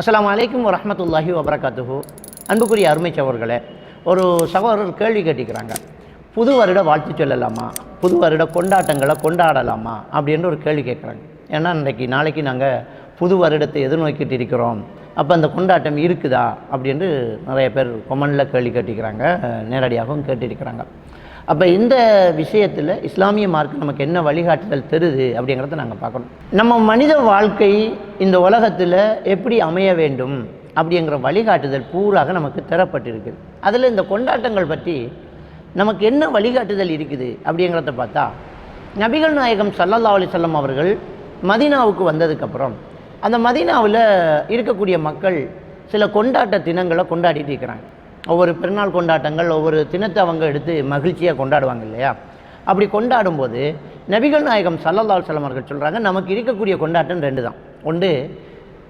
அஸ்லாம் அலைக்கும் வரமத்துல்லாஹி வபரகாத்துஹு. அன்புக்குரிய அருமை சகோதரர்களே ஒரு சகோதரர் கேள்வி கேட்டிக்கிறாங்க புது வருட வாழ்த்து சொல்லலாமா? புது வருட கொண்டாட்டங்களை கொண்டாடலாமா? அப்படின்னு ஒரு கேள்வி கேட்குறாங்க. ஏன்னா இன்றைக்கி நாளைக்கு நாங்கள் புது வருடத்தை எதிர்நோக்கிட்டு இருக்கிறோம். அப்போ அந்த கொண்டாட்டம் இருக்குதா? அப்படின்ட்டு நிறைய பேர் கொமனில் கேள்வி கேட்டிக்கிறாங்க நேரடியாகவும் கேட்டிருக்கிறாங்க. அப்போ இந்த விஷயத்தில் இஸ்லாமிய மார்க் நமக்கு என்ன வழிகாட்டுதல் தருது அப்படிங்கிறத நாங்கள் பார்க்கணும். நம்ம மனித வாழ்க்கை இந்த உலகத்தில் எப்படி அமைய வேண்டும் அப்படிங்கிற வழிகாட்டுதல் பூராக நமக்கு தரப்பட்டிருக்குது அதில் இந்த கொண்டாட்டங்கள் பற்றி நமக்கு என்ன வழிகாட்டுதல் இருக்குது அப்படிங்கிறத பார்த்தா நபிகள் நாயகம் சல்லல்லா அலிசல்லம் அவர்கள் மதீனாவுக்கு வந்ததுக்கப்புறம் அந்த மதீனாவில் இருக்கக்கூடிய மக்கள் சில கொண்டாட்ட தினங்களை கொண்டாடிட்டு இருக்கிறாங்க. ஒவ்வொரு பெருநாள் கொண்டாட்டங்கள் ஒவ்வொரு தினத்தை அவங்க எடுத்து மகிழ்ச்சியாக கொண்டாடுவாங்க இல்லையா? அப்படி கொண்டாடும்போது நபிகள் நாயகம் சல்லல்லால் அலுவலம் அவர்கள் சொல்கிறாங்க நமக்கு இருக்கக்கூடிய கொண்டாட்டம் ரெண்டு தான் ஒன்று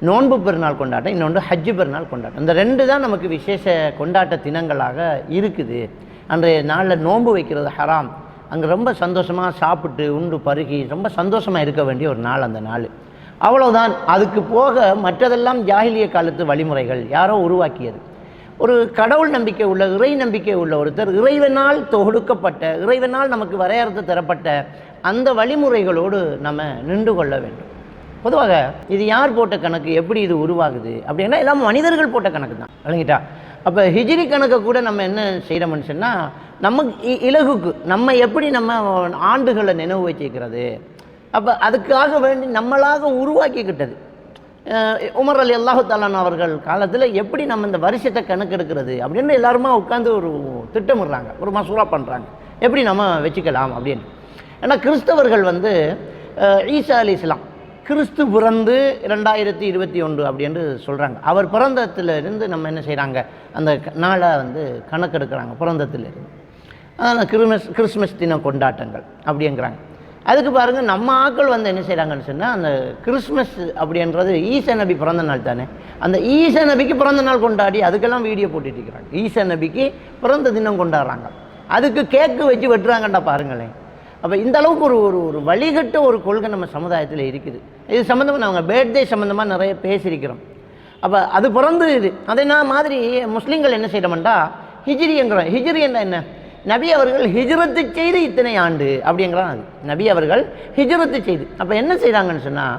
நோன்பு பெருநாள் கொண்டாட்டம் இன்னொன்று ஹஜ்ஜு பெருநாள் கொண்டாட்டம். இந்த ரெண்டு தான் நமக்கு விசேஷ கொண்டாட்ட தினங்களாக இருக்குது. அன்றைய நாளில் நோன்பு வைக்கிறது ஹராம். அங்கே ரொம்ப சந்தோஷமாக சாப்பிட்டு உண்டு பருகி ரொம்ப சந்தோஷமாக இருக்க வேண்டிய ஒரு நாள் அந்த நாள். அவ்வளோதான் அதுக்கு போக மற்றதெல்லாம் ஜாகிலிய காலத்து வழிமுறைகள் யாரோ உருவாக்கியது. ஒரு கடவுள் நம்பிக்கை உள்ள இறை நம்பிக்கை உள்ள ஒருத்தர் இறைவனால் தொடுக்கப்பட்ட இறைவனால் நமக்கு வரையறுத்து தரப்பட்ட அந்த வழிமுறைகளோடு நம்ம நின்று கொள்ள வேண்டும். பொதுவாக இது யார் போட்ட கணக்கு எப்படி இது உருவாகுது அப்படின்னா எல்லாம் மனிதர்கள் போட்ட கணக்கு தான். விளங்கிட்டா? அப்போ ஹிஜ்ரி கணக்கை கூட நம்ம என்ன செய்கிறோம்னு சொன்னால் நமக்கு இ- இலகுக்கு நம்ம எப்படி நம்ம ஆண்டுகளை நினைவு வச்சுக்கிறது அப்போ அதுக்காக வேண்டி நம்மளாக உருவாக்கிக்கிட்டது. உமர் அலி அல்லாஹாலான் அவர்கள் காலத்தில் எப்படி நம்ம இந்த வருஷத்தை கணக்கெடுக்கிறது அப்படின்னு எல்லாருமா உட்காந்து ஒரு திட்டமிடுறாங்க. ஒரு மசூரா பண்ணுறாங்க எப்படி நம்ம வச்சுக்கலாம் அப்படின்னு. ஏன்னா கிறிஸ்தவர்கள் வந்து ஈசா அலி இஸ்லாம் கிறிஸ்து பிறந்து ரெண்டாயிரத்தி இருபத்தி ஒன்று அப்படின்னு சொல்கிறாங்க அவர் பிறந்தத்திலிருந்து நம்ம என்ன செய்கிறாங்க அந்த க- நாளை வந்து கணக்கெடுக்கிறாங்க பிறந்தத்திலிருந்து அதனால் கிறிஸ்மஸ் கிறிஸ்மஸ் தின கொண்டாட்டங்கள் அப்படிங்கிறாங்க. அதுக்கு பாருங்கள் நம்ம ஆக்கள் வந்து என்ன செய்கிறாங்கன்னு சொன்னால் அந்த கிறிஸ்மஸ் அப்படின்றது ஈச நபி பிறந்த நாள் தானே. அந்த ஈச நபிக்கு பிறந்த நாள் கொண்டாடி அதுக்கெல்லாம் வீடியோ போட்டுட்டு இருக்கிறாங்க. ஈச நபிக்கு பிறந்த தினம் கொண்டாடுறாங்க. அதுக்கு கேக்கு வச்சு வெட்டுறாங்கண்டா பாருங்களேன். அப்போ இந்த அளவுக்கு ஒரு ஒரு ஒரு வழிகட்ட ஒரு கொள்கை நம்ம சமுதாயத்தில் இருக்குது. இது சம்மந்தமாக நாங்கள் பேர்த்டே சம்மந்தமாக நிறைய பேசியிருக்கிறோம். அப்போ அது பிறந்து இது. அதே நான் மாதிரி முஸ்லீம்கள் என்ன செய்கிறோம்டா ஹிஜிரிங்கிறோம் ஹிஜ்ரி என்ன என்ன? நபி அவர்கள் ஹிஜ்ரத்து செய்து இத்தனை ஆண்டு அப்படிங்கிறான் அது நபி அவர்கள் ஹிஜ்ரத்து செய்து. அப்போ என்ன செய்கிறாங்கன்னு சொன்னால்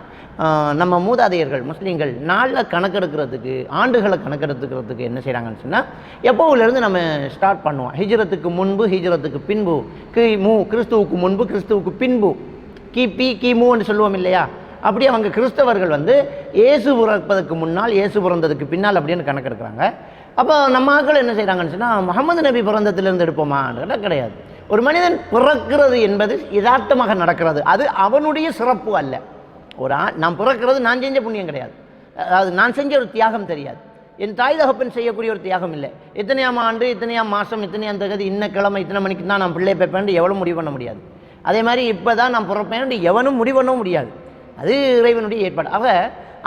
நம்ம மூதாதையர்கள் முஸ்லீம்கள் நாளில் கணக்கெடுக்கிறதுக்கு ஆண்டுகளை கணக்கெடுத்துக்கிறதுக்கு என்ன செய்கிறாங்கன்னு சொன்னால் எப்போவிலேருந்து நம்ம ஸ்டார்ட் பண்ணுவோம்? ஹிஜ்ரத்துக்கு முன்பு ஹிஜ்ரத்துக்கு பின்பு கி மு கிறிஸ்துவுக்கு முன்பு கிறிஸ்துவுக்கு பின்பு. கிபி கிமுன்னு சொல்லுவோம் இல்லையா? அப்படி அவங்க கிறிஸ்தவர்கள் வந்து இயேசு பிறப்பதற்கு முன்னால் இயேசு பிறந்ததுக்கு பின்னால் அப்படின்னு கணக்கெடுக்கிறாங்க. அப்போ நம்ம ஆட்கள் என்ன செய்கிறாங்கன்னு சொன்னால் முகமது நபி பிறந்தத்திலிருந்து எடுப்போமா கேட்டால் கிடையாது. ஒரு மனிதன் பிறக்கிறது என்பது யதார்த்தமாக நடக்கிறது. அது அவனுடைய சிறப்பு அல்ல. ஒரு ஆ நான் பிறக்கிறது நான் செஞ்ச புண்ணியம் கிடையாது. அதாவது நான் செஞ்ச ஒரு தியாகம் தெரியாது. என் தாய் தகப்பன் செய்யக்கூடிய ஒரு தியாகம் இல்லை. இத்தனையாம் ஆண்டு இத்தனையாம் மாதம் இத்தனையாம் தகுதி இன்ன கிழமை இத்தனை மணிக்கு தான் நான் பிள்ளை பெப்பேன் எவ்வளோ முடிவு பண்ண முடியாது. அதே மாதிரி இப்போ தான் நான் பிறப்பேன் எவனும் முடிவு பண்ணவும் முடியாது. அது இறைவனுடைய ஏற்பாடு. ஆக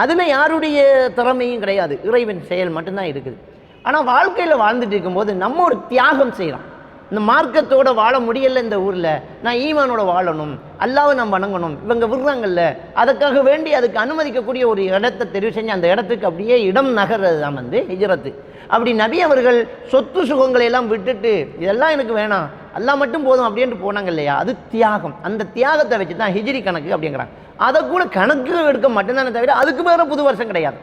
அதில் யாருடைய திறமையும் கிடையாது. இறைவன் செயல் மட்டும்தான் இருக்குது. ஆனால் வாழ்க்கையில் வாழ்ந்துட்டு இருக்கும்போது நம்ம ஒரு தியாகம் செய்கிறோம் இந்த மார்க்கத்தோடு வாழ முடியல இந்த ஊரில். நான் ஈமானோட வாழணும். அல்லாவை நான் வணங்கணும். இவங்க விடுறாங்கல்ல. அதுக்காக வேண்டி அதுக்கு அனுமதிக்கக்கூடிய ஒரு இடத்தை தெரிவு செஞ்சு அந்த இடத்துக்கு அப்படியே இடம் நகர்றது தான் வந்து ஹிஜரத்து. அப்படி நபி அவர்கள் சொத்து சுகங்களை எல்லாம் விட்டுட்டு இதெல்லாம் எனக்கு வேணாம். எல்லாம் மட்டும் போதும் அப்படின்ட்டு போனாங்க இல்லையா? அது தியாகம். அந்த தியாகத்தை வச்சு தான் ஹிஜிரி கணக்கு அப்படிங்கிறாங்க. அதை கூட கணக்கு எடுக்க மட்டும்தானே தவிர அதுக்கு மேலே புது வருஷம் கிடையாது.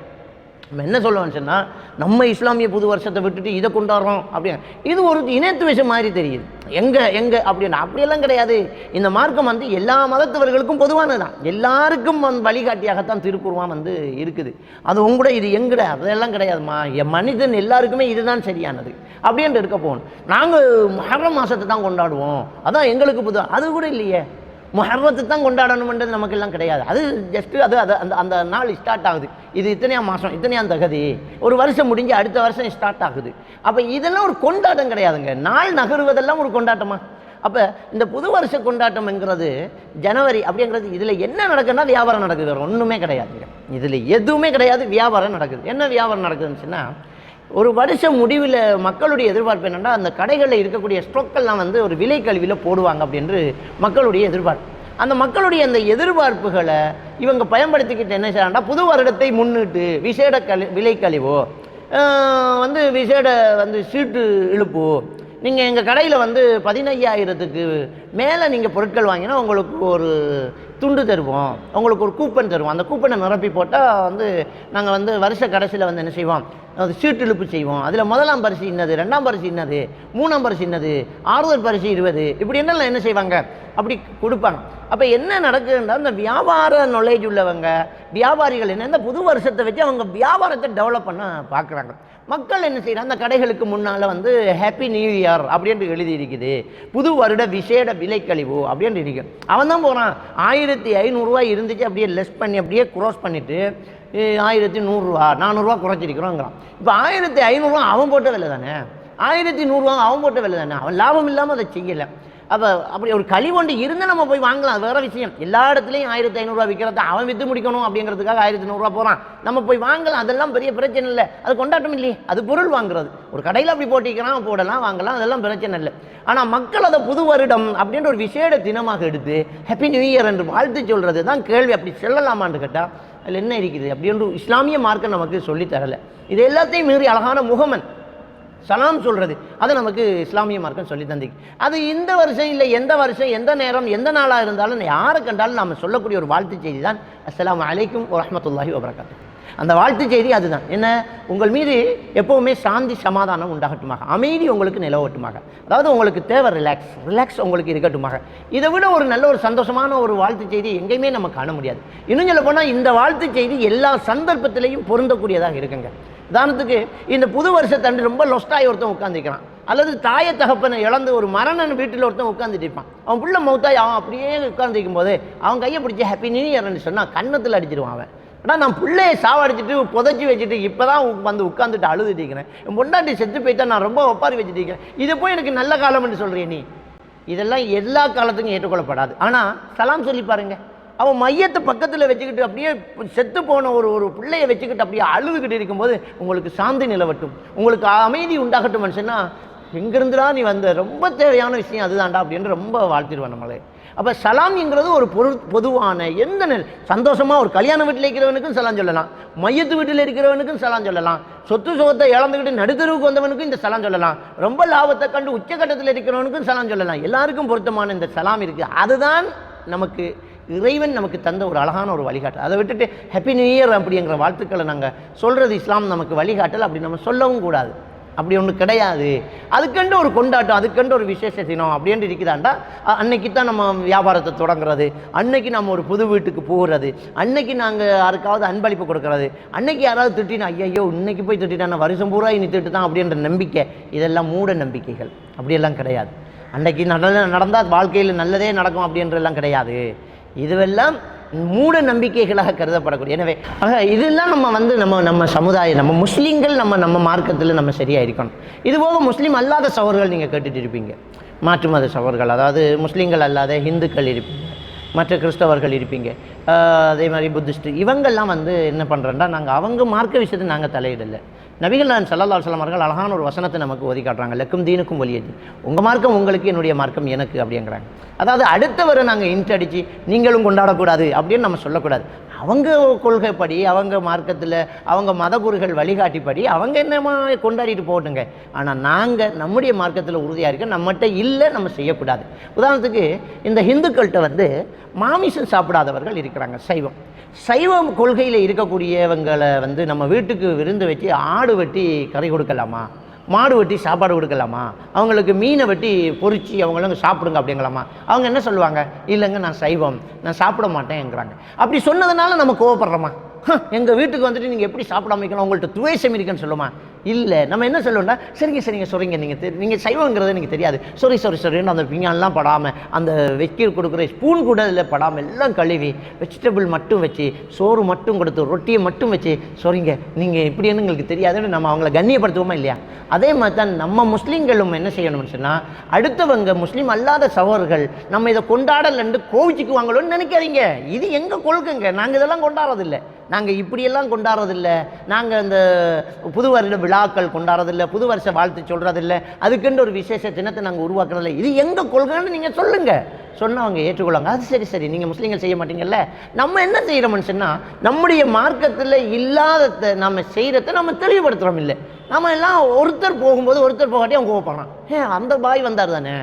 நம்ம என்ன சொல்லுவோம்னு சொன்னால் நம்ம இஸ்லாமிய புது வருஷத்தை விட்டுட்டு இதை கொண்டாடுறோம் அப்படின்னு. இது ஒரு இனத்துவேஷம் மாதிரி தெரியுது. எங்கே எங்கே அப்படின்னு. அப்படியெல்லாம் கிடையாது. இந்த மார்க்கம் வந்து எல்லா மதத்தவர்களுக்கும் பொதுவானது தான் எல்லாருக்கும் வந்து வழிகாட்டியாகத்தான் திருக்குருவான் வந்து இருக்குது. அது உங்கூட இது எங்கட அதெல்லாம் கிடையாதுமா என் மனிதன் எல்லாருக்குமே இதுதான் சரியானது. அப்படின்ட்டு இருக்க போகணும். நாங்கள் மகர மாதத்தை தான் கொண்டாடுவோம். அதான் எங்களுக்கு புது. அது கூட இல்லையே. முஹர்ரத்தை தான் கொண்டாடணுன்றது நமக்கெல்லாம் கிடையாது. அது ஜஸ்ட்டு அது அது அந்த அந்த நாள் ஸ்டார்ட் ஆகுது. இது இத்தனையா மாதம் இத்தனையா தகுதி. ஒரு வருஷம் முடிஞ்சு அடுத்த வருஷம் ஸ்டார்ட் ஆகுது. அப்போ இதெல்லாம் ஒரு கொண்டாட்டம் கிடையாதுங்க. நாள் நகருவதெல்லாம் ஒரு கொண்டாட்டமா? அப்போ இந்த புது வருஷ கொண்டாட்டம்ங்கிறது ஜனவரி அப்படிங்கிறது இதில் என்ன நடக்குதுன்னா வியாபாரம் நடக்குது வேறு ஒன்றுமே கிடையாது இதில் எதுவுமே கிடையாது வியாபாரம் நடக்குது. என்ன வியாபாரம் நடக்குதுன்னு சொன்னால் ஒரு வருஷம் முடிவில் மக்களுடைய எதிர்பார்ப்பு என்னென்னா அந்த கடைகளில் இருக்கக்கூடிய ஸ்டோக்கெல்லாம் வந்து ஒரு விலை கல்வியில் போடுவாங்க அப்படின்று மக்களுடைய எதிர்பார்ப்பு. அந்த மக்களுடைய அந்த எதிர்பார்ப்புகளை இவங்க பயன்படுத்திக்கிட்டு என்ன செய்யறாங்கன்னா புது வருடத்தை முன்னிட்டு விசேட கழி விலை கழிவோ வந்து விசேட வந்து சீட்டு இழுப்போ நீங்கள் எங்கள் கடையில் வந்து பதினையாயிரத்துக்கு மேலே நீங்கள் பொருட்கள் வாங்கினா உங்களுக்கு ஒரு துண்டு தருவோம். உங்களுக்கு ஒரு கூப்பன் தருவோம். அந்த கூப்பனை நிரப்பி போட்டால் வந்து நாங்கள் வந்து வருஷ கடைசியில் வந்து என்ன செய்வோம்? அது சீட்டு இழுப்பு செய்வோம். அதில் முதலாம் பரிசு இன்னது ரெண்டாம் பரிசு இன்னது மூணாம் பரிசு இன்னது ஆறுதல் பரிசு இருபது. இப்படி என்னெல்லாம் என்ன செய்வாங்க? அப்படி கொடுப்பாங்க. அப்போ என்ன நடக்குதுன்னா இந்த வியாபார நாலேஜ் உள்ளவங்க வியாபாரிகள் என்ன இந்த புது வருஷத்தை வச்சு அவங்க வியாபாரத்தை டெவலப் பண்ண பார்க்குறாங்க. மக்கள் என்ன செய்கிறாங்க அந்த கடைகளுக்கு முன்னால் வந்து ஹாப்பி நியூ இயர் அப்படின்ட்டு எழுதியிருக்குது புது வருட விசேட விலைக்கழிவு அப்படின்ட்டு இருக்கு. அவன் தான் போகிறான் ஆயிரத்தி ஐநூறுரூவா இருந்துச்சு அப்படியே லெஸ் பண்ணி அப்படியே க்ரோஸ் பண்ணிவிட்டு ஆயிரத்தி நூறுரூவா நானூறுரூவா குறைச்சிருக்கிறோங்கிறான். இப்போ ஆயிரத்தி ஐநூறுரூவா அவன் போட்ட விலை தானே? ஆயிரத்தி நூறுரூவா அவன் போட்ட விலை தானே? அவன் லாபம் இல்லாமல் அதை செய்யலை. அப்போ அப்படி ஒரு கழிவொண்டு இருந்தால் நம்ம போய் வாங்கலாம். அது வேறு விஷயம். எல்லா இடத்துலையும் ஆயிரத்தி ஐநூறுரூவா விற்கிறத அவன் விற்று முடிக்கணும் அப்படிங்கிறதுக்காக ஆயிரத்தி நூறுரூவா போகிறான் நம்ம போய் வாங்கலாம். அதெல்லாம் பெரிய பிரச்சனை இல்லை. அது கொண்டாட்டம் இல்லையே. அது பொருள் வாங்குறது. ஒரு கடையில் அப்படி போட்டிக்கிறான் போடலாம் வாங்கலாம். அதெல்லாம் பிரச்சனை இல்லை. ஆனால் மக்கள் அதை புது வருடம் அப்படின்ற ஒரு விசேட தினமாக எடுத்து ஹாப்பி நியூ இயர் என்று வாழ்த்து சொல்கிறது தான் கேள்வி. அப்படி சொல்லலாமான்னு கேட்டால் அதில் என்ன இருக்குது? அப்படின்ற இஸ்லாமிய மார்க்கம் நமக்கு சொல்லித்தரலை இது எல்லாத்தையும் மீறி அழகான முகமன் சலாம் சொல்கிறது அதை நமக்கு இஸ்லாமிய மார்க்கம் சொல்லி தந்தி அது இந்த வருஷம் இல்லை எந்த வருஷம் எந்த நேரம் எந்த நாளாக இருந்தாலும் யாரை கண்டாலும் நாம் சொல்லக்கூடிய ஒரு வாழ்த்து செய்தி தான் அஸ்லாம் அலைக்கும் வரமத்துல்லாஹி வபரகாத்து. அந்த வாழ்த்து செய்தி அதுதான். என்ன? உங்கள் மீது எப்போவுமே சாந்தி சமாதானம் உண்டாகட்டுமாக. அமைதி உங்களுக்கு நிலவட்டுமாக. அதாவது உங்களுக்கு தேவை ரிலாக்ஸ் ரிலாக்ஸ் உங்களுக்கு இருக்கட்டுமாக. இதை விட ஒரு நல்ல ஒரு சந்தோஷமான ஒரு வாழ்த்து செய்தி எங்கேயுமே நம்ம காண முடியாது. இன்னும் சொல்ல போனால் இந்த வாழ்த்து செய்தி எல்லா சந்தர்ப்பத்திலையும் பொருந்தக்கூடியதாக இருக்குங்க. உதாரணத்துக்கு இந்த புது வருஷத்தன்று ரொம்ப லொஸ்டாகி ஒருத்தன் உட்காந்துக்கிறான் அல்லது தாயை தகப்பனை இழந்து ஒரு மரணன் வீட்டில் ஒருத்தன் உட்காந்துட்டு இருப்பான். அவன் பிள்ளை மௌத்தாய் அவன் அப்படியே உட்காந்துருக்கும் போது அவன் கையை பிடிச்சி ஹாப்பி நியூ இயர்னு சொன்னால் கன்னத்தில் அடிச்சிருவான் அவன். ஆனால் நான் பிள்ளையை சாவடிச்சிட்டு புதைச்சி வச்சுட்டு இப்போ தான் வந்து உட்காந்துட்டு அழுதுட்டு இருக்கிறேன். என் பொண்டாட்டி செத்து போயிட்டா நான் ரொம்ப ஒப்பாரி வச்சுட்டு இருக்கேன் இது போய் எனக்கு நல்ல காலம்னு சொல்கிறேன் நீ. இதெல்லாம் எல்லா காலத்துக்கும் ஏற்றுக்கொள்ளப்படாது. ஆனால் சலாம் சொல்லி பாருங்கள் அவன் மையத்தை பக்கத்தில் வச்சுக்கிட்டு அப்படியே செத்து போன ஒரு ஒரு பிள்ளையை வச்சுக்கிட்டு அப்படியே அழுதுகிட்டு இருக்கும்போது உங்களுக்கு சாந்தி நிலவட்டும். உங்களுக்கு அமைதி உண்டாகட்டும் மனுஷன்னா எங்கிருந்துடா நீ வந்த ரொம்ப தேவையான விஷயம் அதுதான்டா அப்படின்னு ரொம்ப வாழ்த்திடுவேன் நம்மளே. அப்போ சலாம்ங்கிறது ஒரு பொரு பொதுவான எந்த நெல் சந்தோஷமாக ஒரு கல்யாண வீட்டில் இருக்கிறவனுக்கும் சலாம் சொல்லலாம். மையத்து வீட்டில் இருக்கிறவனுக்கும் சலாம் சொல்லலாம். சொத்து சுகத்தை இழந்துக்கிட்டு நடுத்தருவுக்கு வந்தவனுக்கும் இந்த சலாம் சொல்லலாம். ரொம்ப லாபத்தை கண்டு உச்சக்கட்டத்தில் இருக்கிறவனுக்கும் சலாம் சொல்லலாம். எல்லாருக்கும் பொருத்தமான இந்த சலாம் இருக்குது அதுதான் நமக்கு இறைவன் நமக்கு தந்த ஒரு அழகான ஒரு வழிகாட்டல். அதை விட்டுட்டு ஹாப்பி நியூ இயர் அப்படிங்கிற வாழ்த்துக்களை நாங்கள் சொல்கிறது இஸ்லாம் நமக்கு வழிகாட்டல் அப்படி நம்ம சொல்லவும் கூடாது. அப்படி ஒன்று கிடையாது. அதுக்கண்டு ஒரு கொண்டாட்டம் அதுக்கண்டு ஒரு விசேஷ தினம் அப்படின்ட்டு இருக்குதாண்டா? அன்னைக்கு தான் நம்ம வியாபாரத்தை தொடங்குறது. அன்னைக்கு நம்ம ஒரு புது வீட்டுக்கு போகிறது. அன்னைக்கு நாங்கள் யாருக்காவது அன்பளிப்பு கொடுக்கறது. அன்னைக்கு யாராவது திட்டினா ஐயோ இன்னைக்கு போய் திட்டினா வருஷம் பூரா இனி திட்டு தான் அப்படின்ற நம்பிக்கை. இதெல்லாம் மூட நம்பிக்கைகள். அப்படியெல்லாம் கிடையாது. அன்னைக்கு நல்ல நடந்தால் வாழ்க்கையில் நல்லதே நடக்கும் அப்படின்றெல்லாம் கிடையாது. இதுவெல்லாம் மூட நம்பிக்கைகளாக கருதப்படக்கூடிய எனவே ஆக இதெல்லாம் நம்ம வந்து நம்ம நம்ம சமுதாயம் நம்ம முஸ்லீம்கள் நம்ம நம்ம மார்க்கத்தில் நம்ம சரியாக இருக்கணும். இதுபோக முஸ்லீம் அல்லாத சவர்கள் நீங்கள் கேட்டுட்டு இருப்பீங்க. மாற்று மத சவர்கள் அதாவது முஸ்லீம்கள் அல்லாத ஹிந்துக்கள் இருப்பீங்க. மற்ற கிறிஸ்தவர்கள் இருப்பீங்க. அதே மாதிரி புத்திஸ்ட் இவங்கெல்லாம் வந்து என்ன பண்ணுறோன்னா நாங்கள் அவங்க மார்க்க விஷயத்தை நாங்கள் தலையிடலை. நபிகள் நான் சல்லல்லா அலுவலம் அவர்கள் அழகான ஒரு வசனத்தை நமக்கு ஒதுக்கி காட்டுறாங்க. லக்கும் தீனுக்கும் ஒலியது உங்கள் மார்க்கம் உங்களுக்கு என்னுடைய மார்க்கம் எனக்கு அப்படிங்கிறாங்க. அதாவது அடுத்தவரை நாங்கள் இன்ட் அடித்து நீங்களும் கொண்டாடக்கூடாது அப்படின்னு நம்ம சொல்லக்கூடாது. அவங்க கொள்கைப்படி அவங்க மார்க்கத்தில் அவங்க மதகுருகள் வழிகாட்டிப்படி அவங்க என்னமா கொண்டாடிட்டு போகட்டுங்க. ஆனால் நாங்கள் நம்முடைய மார்க்கத்தில் உறுதியாக இருக்க நம்மகிட்ட இல்லை நம்ம செய்யக்கூடாது. உதாரணத்துக்கு இந்த ஹிந்துக்கள்கிட்ட வந்து மாமிசம் சாப்பிடாதவர்கள் இருக்கிறாங்க சைவம். சைவம் கொள்கையில் இருக்கக்கூடியவங்களை வந்து நம்ம வீட்டுக்கு விருந்து வச்சு ஆடு வெட்டி கறி கொடுக்கலாமா? மாடு வெட்டி சாப்பாடு கொடுக்கலாமா? அவங்களுக்கு மீனை வெட்டி பொறிச்சு அவங்களும் சாப்பிடுங்க அப்படிங்களாமா அவங்க என்ன சொல்லுவாங்க? இல்லைங்க நான் சைவம். நான் சாப்பிட மாட்டேங்கிறாங்க அப்படி சொன்னதுனால நம்ம கோவப்படுறோமா? எங்கள் வீட்டுக்கு வந்துட்டு நீங்கள் எப்படி சாப்பிடாம அமைக்கணும் உங்கள்கிட்ட துவேஷம் இருக்குன்னு சொல்லுமா? இல்லை நம்ம என்ன சொல்லுவோம்னா சரிங்க சரிங்க சொல்கிறீங்க நீங்கள் நீங்கள் சைவங்கிறது எனக்கு தெரியாது. சாரி சாரி சாரின்னு அந்த விஞ்ஞானலாம் படாமல் அந்த வைக்க கொடுக்குற ஸ்பூன் கூட இல்லை படாமல் எல்லாம் கழுவி வெஜிடபிள் மட்டும் வச்சு சோறு மட்டும் கொடுத்து ரொட்டியை மட்டும் வச்சு சொல்றீங்க நீங்கள் இப்படின்னு எங்களுக்கு தெரியாதுன்னு நம்ம அவங்கள கண்ணியப்படுத்துவோமா இல்லையா? அதே மாதிரி தான் நம்ம முஸ்லீம்களும் என்ன செய்யணும்னு சொன்னால் அடுத்தவங்க முஸ்லீம் அல்லாத சவர்கள் நம்ம இதை கொண்டாடலன்னு கோவிச்சுக்குவாங்களோன்னு நினைக்காதீங்க. இது எங்கள் கொள்கைங்க? நாங்கள் இதெல்லாம் கொண்டாடுறதில்லை. நாங்கள் இப்படியெல்லாம் கொண்டாடுறதில்ல. நாங்கள் இந்த புது வருட விழாக்கள் கொண்டாடுறதில்ல புது வருஷ வாழ்த்து சொல்கிறதில்ல அதுக்குன்ற ஒரு விசேஷ தினத்தை நாங்கள் உருவாக்குறதில்ல. இது எங்கள் கொள்கைன்னு நீங்கள் சொல்லுங்கள் சொன்னால் அவங்க ஏற்றுக்கொள்ளாங்க அது சரி சரி. நீங்கள் முஸ்லீம்கள் செய்ய மாட்டீங்கல்ல? நம்ம என்ன செய்கிறோம்னு சொன்னால் நம்முடைய மார்க்கத்தில் இல்லாததை நம்ம செய்கிறத நம்ம தெளிவுபடுத்துகிறோம் இல்லை. நம்ம எல்லாம் ஒருத்தர் போகும்போது ஒருத்தர் போகாட்டி அவங்க கோவப்படுறான். ஏ அந்த பாய் வந்தார் தானே?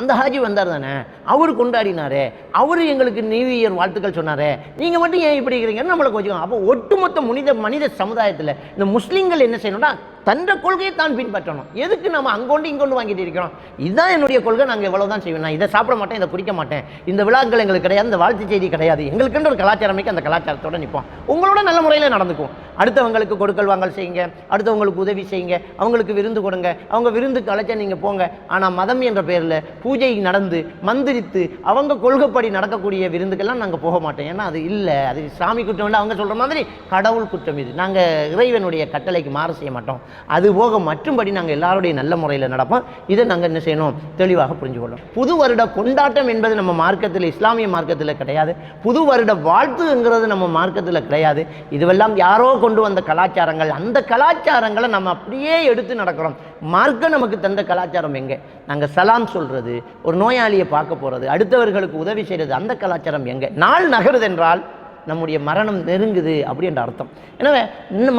அந்த ஹாஜி வந்தார் தானே? அவர் கொண்டாடினாரு. அவர் எங்களுக்கு நியூ இயர் வாழ்த்துக்கள் சொன்னாரே. நீங்கள் மட்டும் ஏன் இப்படி இருக்கிறீங்கன்னு நம்மளை கொஞ்சம் அப்போ ஒட்டுமொத்த மனித மனித சமுதாயத்தில் இந்த முஸ்லீம்கள் என்ன செய்யணும்னா தன்ற கொள்கையை தான் பின்பற்றணும். எதுக்கு நம்ம அங்கொண்டு இங்கொண்டு வாங்கிட்டு இருக்கிறோம்? இதுதான் என்னுடைய கொள்கை. நாங்கள் இவ்வளோ தான் செய்வோம். நான் இதை சாப்பிட மாட்டேன் இதை குடிக்க மாட்டேன். இந்த விழாக்கள் எங்களுக்கு கிடையாது இந்த வாழ்த்து செய்தி கிடையாது. எங்களுக்குன்ற ஒரு கலாச்சாரமைக்கு அந்த கலாச்சாரத்தோட நிற்போம் உங்களோட நல்ல முறையில் நடந்துக்கும் அடுத்தவங்களுக்கு கொடுக்கல் வாங்கல் செய்யுங்க. அடுத்தவங்களுக்கு உதவி செய்யுங்க. அவங்களுக்கு விருந்து கொடுங்க. அவங்க விருந்துக்கு அழைச்சா நீங்கள் போங்க. ஆனால் மதம் என்ற பேரில் பூஜை நடந்து மந்திரித்து அவங்க கொள்கைப்படி நடக்கக்கூடிய விருந்துக்கெல்லாம் நாங்கள் போக மாட்டோம். ஏன்னா அது இல்லை. அது சாமி குற்றம் இல்லை. அவங்க சொல்கிற மாதிரி கடவுள் குற்றம் இது. நாங்கள் இறைவனுடைய கட்டளைக்கு மாறு செய்ய மாட்டோம். அது போக மட்டும்படி நாங்கள் எல்லாருடைய நல்ல முறையில் நடப்போம். இதை நாங்கள் என்ன செய்யணும்? தெளிவாக புரிஞ்சுக்கொள்ளணும். புது வருட கொண்டாட்டம் என்பது நம்ம மார்க்கத்தில் இஸ்லாமிய மார்க்கத்தில் கிடையாது. புது வருட வாழ்த்துங்கிறது நம்ம மார்க்கத்தில் கிடையாது. இதுவெல்லாம் யாரோ கொண்டு வந்த கலாச்சாரங்கள். அந்த கலாச்சாரங்களை நம்ம அப்படியே எடுத்து நடக்கிறோம். மார்க்கம் நமக்கு தந்த கலாச்சாரம் எங்கே? நாங்கள் சலாம் சொல்கிறது ஒரு நோயாளியை பார்க்க போகிறது அடுத்தவர்களுக்கு உதவி செய்கிறது அந்த கலாச்சாரம் எங்கே? நாள் நகருதென்றால் நம்முடைய மரணம் நெருங்குது அப்படின்ற அர்த்தம். எனவே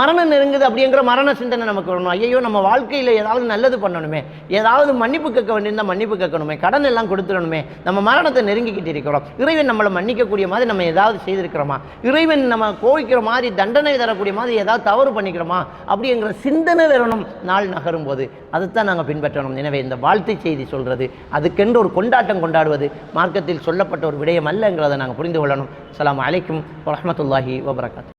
மரணம் நெருங்குது அப்படிங்கிற மரண சிந்தனை நமக்கு வரணும். ஐயோ நம்ம வாழ்க்கையில் ஏதாவது நல்லது பண்ணணுமே. ஏதாவது மன்னிப்பு கேட்க வேண்டியிருந்தால் மன்னிப்பு கேட்கணுமே. கடன் எல்லாம் கொடுத்துடணுமே. நம்ம மரணத்தை நெருங்கிக்கிட்டு இருக்கிறோம். இறைவன் நம்மளை மன்னிக்கக்கூடிய மாதிரி நம்ம ஏதாவது செய்திருக்கிறோமா? இறைவன் நம்ம கோவிக்கிற மாதிரி தண்டனை தரக்கூடிய மாதிரி ஏதாவது தவறு பண்ணிக்கிறோமா? அப்படிங்கிற சிந்தனை வரணும். நாள் நகரும் போது அதைத்தான் நாங்கள் பின்பற்றணும். எனவே இந்த வாழ்த்து செய்தி சொல்கிறது அதுக்கென்று ஒரு கொண்டாட்டம் கொண்டாடுவது மார்க்கத்தில் சொல்லப்பட்ட ஒரு விடயம் அல்லங்கிறத நாங்கள் புரிந்து கொள்ளணும். அலாம் அலைக்கும். வரஹ்மத்துல்லாஹி வபரகாத்து